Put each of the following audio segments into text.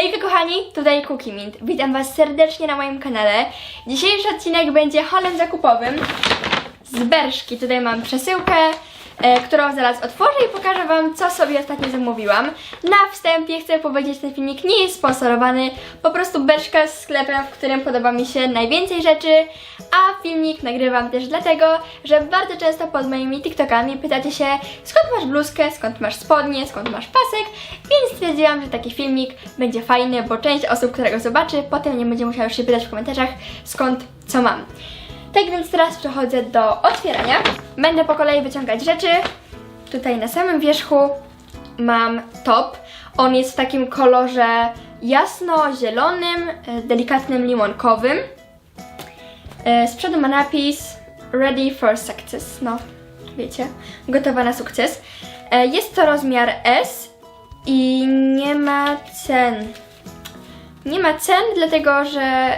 Hejka kochani, tutaj Cookie Mint. Witam Was serdecznie na moim kanale. Dzisiejszy odcinek będzie holem zakupowym z Berszki. Tutaj mam przesyłkę, którą zaraz otworzę i pokażę Wam, co sobie ostatnio zamówiłam. Na wstępie chcę powiedzieć, że ten filmik nie jest sponsorowany. Po prostu Berszka jest sklepem, w którym podoba mi się najwięcej rzeczy, a filmik nagrywam też dlatego, że bardzo często pod moimi TikTokami pytacie się, skąd masz bluzkę, skąd masz spodnie, skąd masz pasek, więc stwierdziłam, że taki filmik będzie fajny, bo część osób, która go zobaczy, potem nie będzie musiała już się pytać w komentarzach, skąd co mam. Tak więc teraz przechodzę do otwierania. Będę po kolei wyciągać rzeczy. Tutaj na samym wierzchu mam top. On jest w takim kolorze jasno-zielonym, e, delikatnym limonkowym. E, Z przodu ma napis Ready for Success. No, wiecie, gotowa na sukces. E, Jest to rozmiar S i nie ma cen. Nie ma cen, dlatego że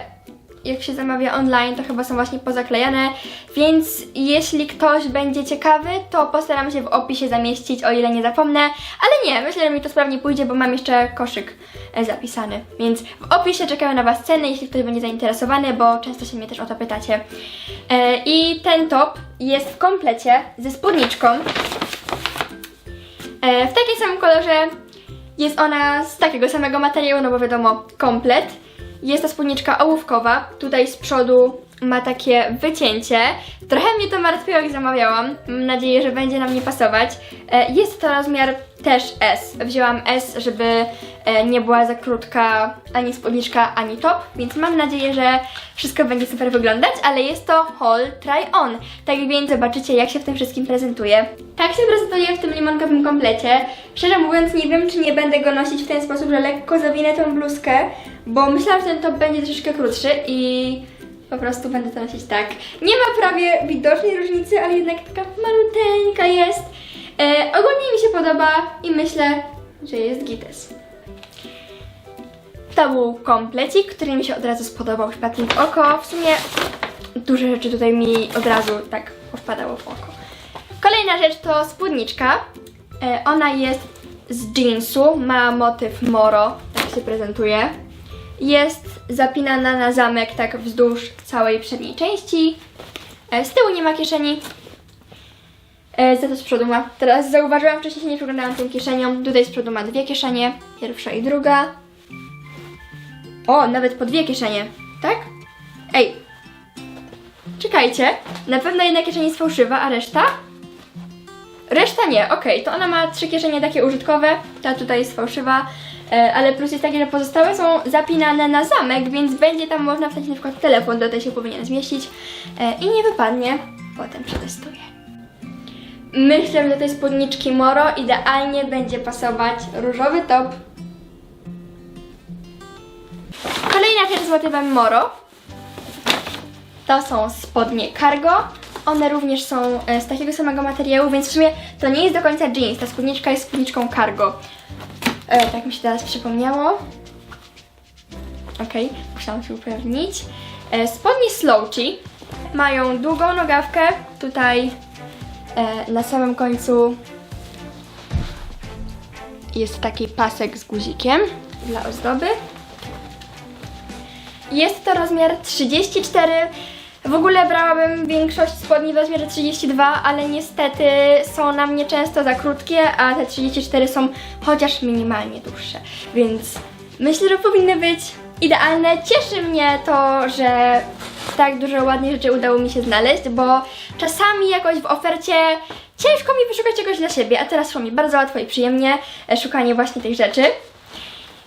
jak się zamawia online, to chyba są właśnie pozaklejane, więc jeśli ktoś będzie ciekawy, to postaram się w opisie zamieścić, o ile nie zapomnę, ale nie, myślę, że mi to sprawnie pójdzie, bo mam jeszcze koszyk e, zapisany, więc w opisie czekają na Was ceny, jeśli ktoś będzie zainteresowany, bo często się mnie też o to pytacie. E, I ten top jest w komplecie ze spódniczką, E, w takim samym kolorze jest ona z takiego samego materiału, no bo wiadomo, komplet. Jest to spódniczka ołówkowa. Tutaj z przodu ma takie wycięcie. Trochę mnie to martwiło, jak zamawiałam. Mam nadzieję, że będzie na mnie pasować. E, Jest to rozmiar też S. Wzięłam S, żeby e, nie była za krótka ani spódniczka, ani top, więc mam nadzieję, że wszystko będzie super wyglądać, ale jest to haul try on. Tak więc zobaczycie, jak się w tym wszystkim prezentuje. Tak się prezentuje w tym limonkowym komplecie. Szczerze mówiąc, nie wiem, czy nie będę go nosić w ten sposób, że lekko zawinę tą bluzkę, bo myślałam, że ten top będzie troszeczkę krótszy i po prostu będę to nosić tak. Nie ma prawie widocznej różnicy, ale jednak taka maluteńka jest. E, ogólnie mi się podoba i myślę, że jest gites. To był komplecik, który mi się od razu spodobał, wpadł mi w oko. W sumie duże rzeczy tutaj mi od razu tak wpadało w oko. Kolejna rzecz to spódniczka. E, ona jest z jeansu, ma motyw moro, tak się prezentuje. Jest zapinana na zamek tak wzdłuż całej przedniej części. E, z tyłu nie ma kieszeni. E, za to z przodu ma. Teraz zauważyłam, wcześniej się nie przyglądałam tym kieszeniom. Tutaj z przodu ma dwie kieszenie, pierwsza i druga. O, nawet po dwie kieszenie, tak? Ej, czekajcie. Na pewno jedna kieszeń jest fałszywa, a reszta? Reszta nie, okej, to ona ma trzy kieszenie takie użytkowe, ta tutaj jest fałszywa, ale plus jest taki, że pozostałe są zapinane na zamek, więc będzie tam można wsadzić na przykład telefon, do tej się powinien zmieścić e, i nie wypadnie, potem przetestuję. Myślę, że do tej spódniczki Moro idealnie będzie pasować różowy top. Kolejna rzecz z motywem Moro to są spodnie cargo. One również są e, z takiego samego materiału, więc w sumie to nie jest do końca jeans. Ta spódniczka jest spódniczką cargo. E, tak mi się teraz przypomniało. Okej, musiałam się upewnić. E, spodnie slouchy mają długą nogawkę. Tutaj e, na samym końcu jest taki pasek z guzikiem dla ozdoby. Jest to rozmiar 34. W ogóle brałabym większość spodni w rozmiarze 32, ale niestety są na mnie często za krótkie, a te 34 są chociaż minimalnie dłuższe. Więc myślę, że powinny być idealne. Cieszy mnie to, że tak dużo ładnych rzeczy udało mi się znaleźć, bo czasami jakoś w ofercie ciężko mi wyszukać czegoś dla siebie, a teraz szło mi bardzo łatwo i przyjemnie e, szukanie właśnie tych rzeczy.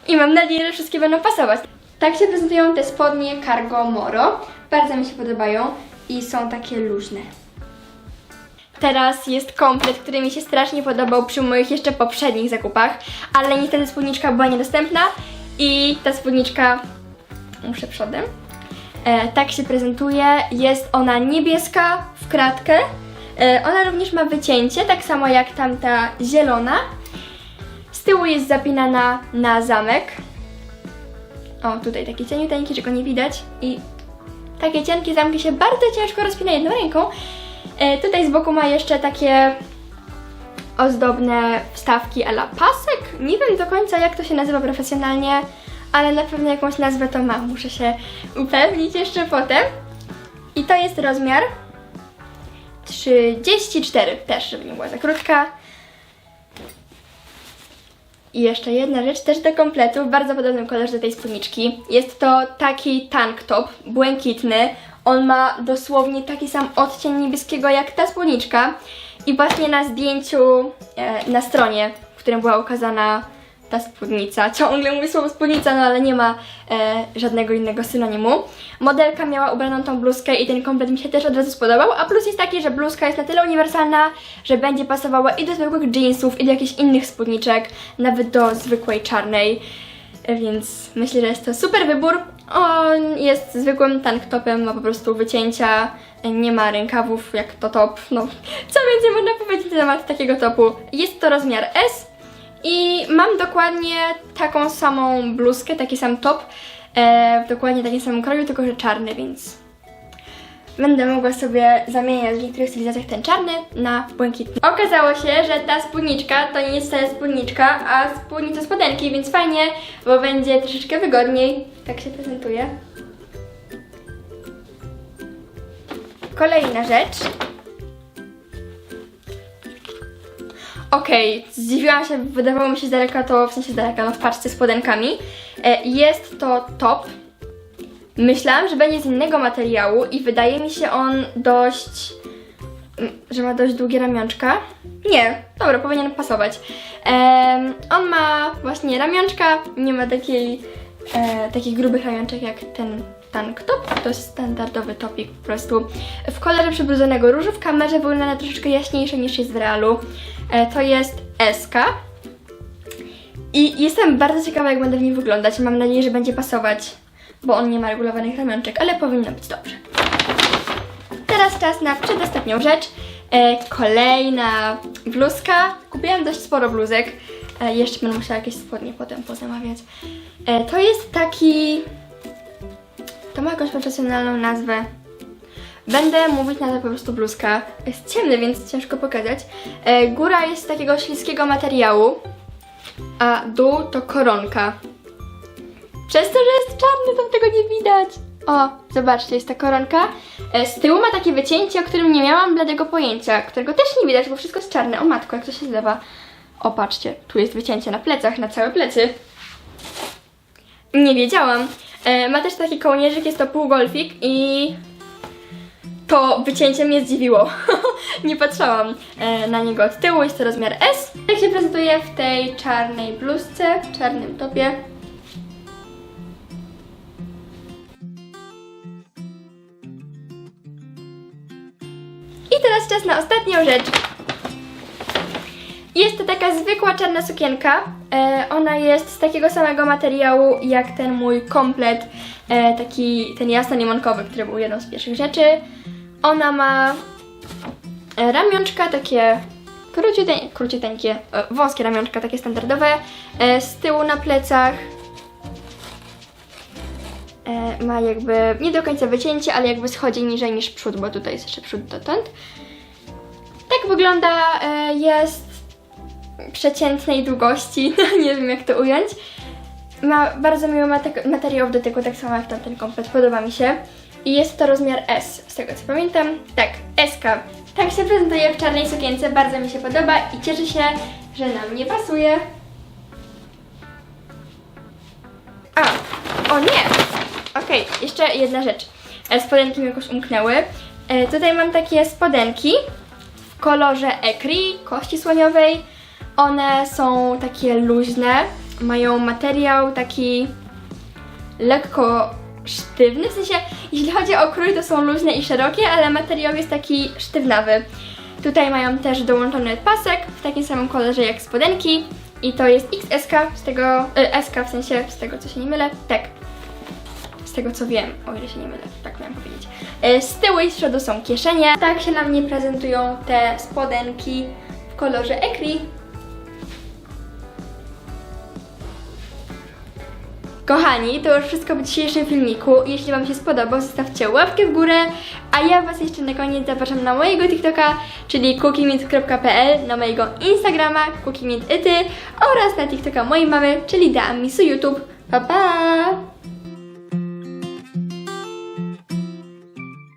I mam nadzieję, że wszystkie będą pasować. Tak się prezentują te spodnie Cargo Moro. Bardzo mi się podobają i są takie luźne. Teraz jest komplet, który mi się strasznie podobał przy moich jeszcze poprzednich zakupach, ale niestety spódniczka była niedostępna i ta spódniczka, muszę przodem, e, tak się prezentuje. Jest ona niebieska w kratkę. E, ona również ma wycięcie, tak samo jak tamta zielona. Z tyłu jest zapinana na zamek. O, tutaj taki cieniuteńki, czego nie widać. I takie cienkie zamki się bardzo ciężko rozpina jedną ręką. E, tutaj z boku ma jeszcze takie ozdobne wstawki ala pasek. Nie wiem do końca jak to się nazywa profesjonalnie, ale na pewno jakąś nazwę to ma. Muszę się upewnić jeszcze potem. I to jest rozmiar 34, też żeby nie była za krótka. I jeszcze jedna rzecz, też do kompletu, w bardzo podobnym kolorze do tej spódniczki. Jest to taki tank top, błękitny. On ma dosłownie taki sam odcień niebieskiego jak ta spódniczka. I właśnie na zdjęciu e, na stronie, w którym była ukazana ta spódnica, ciągle mówię słowo spódnica, no ale nie ma e, żadnego innego synonimu. Modelka miała ubraną tą bluzkę i ten komplet mi się też od razu spodobał, a plus jest taki, że bluzka jest na tyle uniwersalna, że będzie pasowała i do zwykłych jeansów, i do jakichś innych spódniczek, nawet do zwykłej czarnej. E, Więc myślę, że jest to super wybór. On jest zwykłym tank topem, ma po prostu wycięcia, e, nie ma rękawów jak to top. No, co więcej można powiedzieć na temat takiego topu? Jest to rozmiar S i mam dokładnie taką samą bluzkę, taki sam top, e, w dokładnie takim samym kroju, tylko że czarny, więc będę mogła sobie zamieniać w niektórych stylizacjach ten czarny na błękitny. Okazało się, że ta spódniczka to nie jest wcale spódniczka, a spódnica spodenki, więc fajnie, bo będzie troszeczkę wygodniej. Tak się prezentuje. Kolejna rzecz. Okej, zdziwiłam się, wydawało mi się z daleka to, w sensie z daleka, no w paczce z spodenkami. E, Jest to top. Myślałam, że będzie z innego materiału i wydaje mi się on dość, że ma dość długie ramionczka. Nie, dobra, powinien pasować. On ma właśnie ramionczka, nie ma takiej, e, takich grubych ramionczek jak ten tank top. To jest standardowy topik po prostu. W kolorze przybrudzonego różu w kamerze wygląda troszeczkę jaśniejsze niż jest w realu. E, to jest SK. I jestem bardzo ciekawa, jak będę w nim wyglądać. Mam nadzieję, że będzie pasować, bo on nie ma regulowanych ramionczek, ale powinno być dobrze. Teraz czas na przedostatnią rzecz. E, kolejna bluzka. Kupiłam dość sporo bluzek. E, jeszcze będę musiała jakieś spodnie potem pozamawiać. E, to jest taki... To ma jakąś profesjonalną nazwę. Będę mówić na to po prostu bluzka. Jest ciemny, więc ciężko pokazać. E, góra jest z takiego śliskiego materiału, a dół to koronka. Przez to, że jest czarny, to tego nie widać. O, zobaczcie, jest ta koronka. E, z tyłu ma takie wycięcie, o którym nie miałam bladego pojęcia, którego też nie widać, bo wszystko jest czarne. O matko, jak to się zlewa. O, patrzcie, tu jest wycięcie na plecach, na całe plecy. Nie wiedziałam. E, ma też taki kołnierzyk, jest to półgolfik i to wycięcie mnie zdziwiło. nie patrzałam e, na niego od tyłu, jest to rozmiar S. Tak się prezentuje w tej czarnej bluzce, czarnym topie. I teraz czas na ostatnią rzecz. Jest to taka zwykła czarna sukienka. E, ona jest z takiego samego materiału jak ten mój komplet, e, taki ten jasno-limonkowy, który był jedną z pierwszych rzeczy. Ona ma e, ramionczka takie króciuteń, króciuteńkie, e, wąskie ramionczka, takie standardowe, e, z tyłu na plecach. E, ma jakby nie do końca wycięcie, ale jakby schodzi niżej niż przód, bo tutaj jest jeszcze przód dotąd. Tak wygląda, e, jest przeciętnej długości, nie wiem jak to ująć. Ma bardzo miły mate- materiał w dotyku, tak samo jak tamten komplet, podoba mi się. I jest to rozmiar S, z tego co pamiętam. Tak, SK. Tak się prezentuje w czarnej sukience, bardzo mi się podoba i cieszę się, że na mnie pasuje. A, o nie! Okej, jeszcze jedna rzecz. E, Spodenki mi jakoś umknęły. E, tutaj mam takie spodenki w kolorze ekri, kości słoniowej. One są takie luźne, mają materiał taki lekko sztywny, w sensie jeśli chodzi o krój to są luźne i szerokie, ale materiał jest taki sztywnawy. Tutaj mają też dołączony pasek w takim samym kolorze jak spodenki i to jest XSK z tego, y, SK w sensie z tego co się nie mylę, tak. Z tego co wiem, o ile się nie mylę, tak miałam powiedzieć. Y, Z tyłu i z przodu są kieszenie. Tak się na mnie prezentują te spodenki w kolorze ekri. Kochani, to już wszystko w dzisiejszym filmiku. Jeśli Wam się spodobał, zostawcie łapkę w górę, a ja Was jeszcze na koniec zapraszam na mojego TikToka, czyli cookiemint.pl, na mojego Instagrama cookiemintity oraz na TikToka mojej mamy, czyli Daamisu YouTube. Pa, pa!